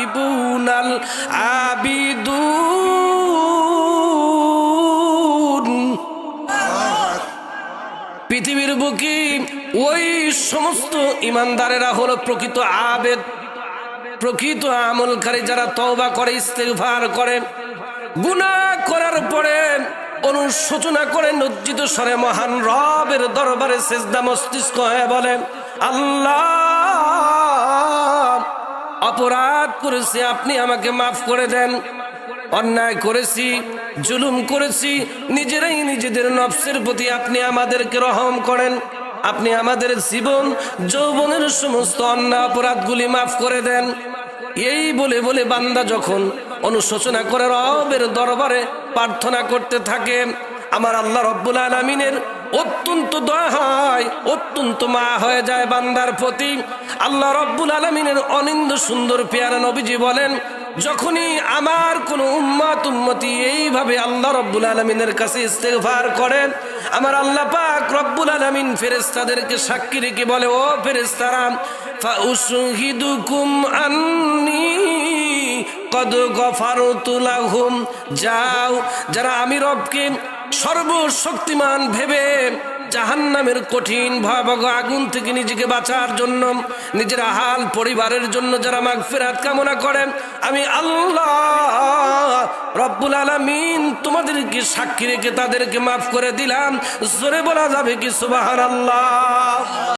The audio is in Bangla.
ইবুনাল আবিদুন পৃথিবীর বুকে ওই সমস্ত ইমানদারেরা হলো প্রকৃত আবেদ, প্রকৃত আমলকারী যারা তওবা করে, ইস্তেগফার করে, গুনাহ করার পরে অনুশোচনা করে লজ্জিত স্বরে মহান রবের দরবারে সেজদা মস্তিষ্ক হয়ে বলে আল্লাহ, অপরাধ করেছি, আপনি আমাকে মাফ করে দেন। অন্যায় করেছি, জুলুম করেছি, নিজেরাই নিজেদের নফসের প্রতি আপনি আমাদেরকে রহম করেন। আপনি আমাদের জীবন, যৌবনের সমস্ত অন্যায় অপরাধগুলি মাফ করে দেন। এই বলে বলে বান্দা যখন অনুশোচনা করে রবের দরবারে প্রার্থনা করতে থাকে, আমার আল্লাহ রব্বুল আলমিনের অত্যন্ত দয়া হয়, অত্যন্ত মা হয়ে যায় বান্দার প্রতি। আল্লাহ রব্বুল আলমিনের অনিন্দ সুন্দর পেয়ারা নবীজি বলেন, যখনই আমার কোনো উম্মাত, উম্মতি এইভাবে আল্লাহ রব্বুল আলমিনের কাছে ইস্তেগফার করেন আমার আল্লাহ পাক রব্বুল আলমিন ফেরেস্তাদেরকে সাক্ষী রেখে বলে, ও ফেরেস্তারা ফাউশহিদুকুম আন্নি কদ লাহুম যাও। যারা আমি রবকে সর্বশক্তিমান ভেবে জাহান্নামের কঠিন ভয়াবহ আগুন থেকে নিজেকে বাঁচার জন্য, নিজের হাল পরিবারের জন্য যারা মাগফিরাত কামনা করেন আমি আল্লাহ রব্বুল আলামিন তোমাদেরকে সাক্ষী রেখে তাদেরকে মাফ করে দিলাম। জোরে বলা যাবে কি সুবাহান আল্লাহ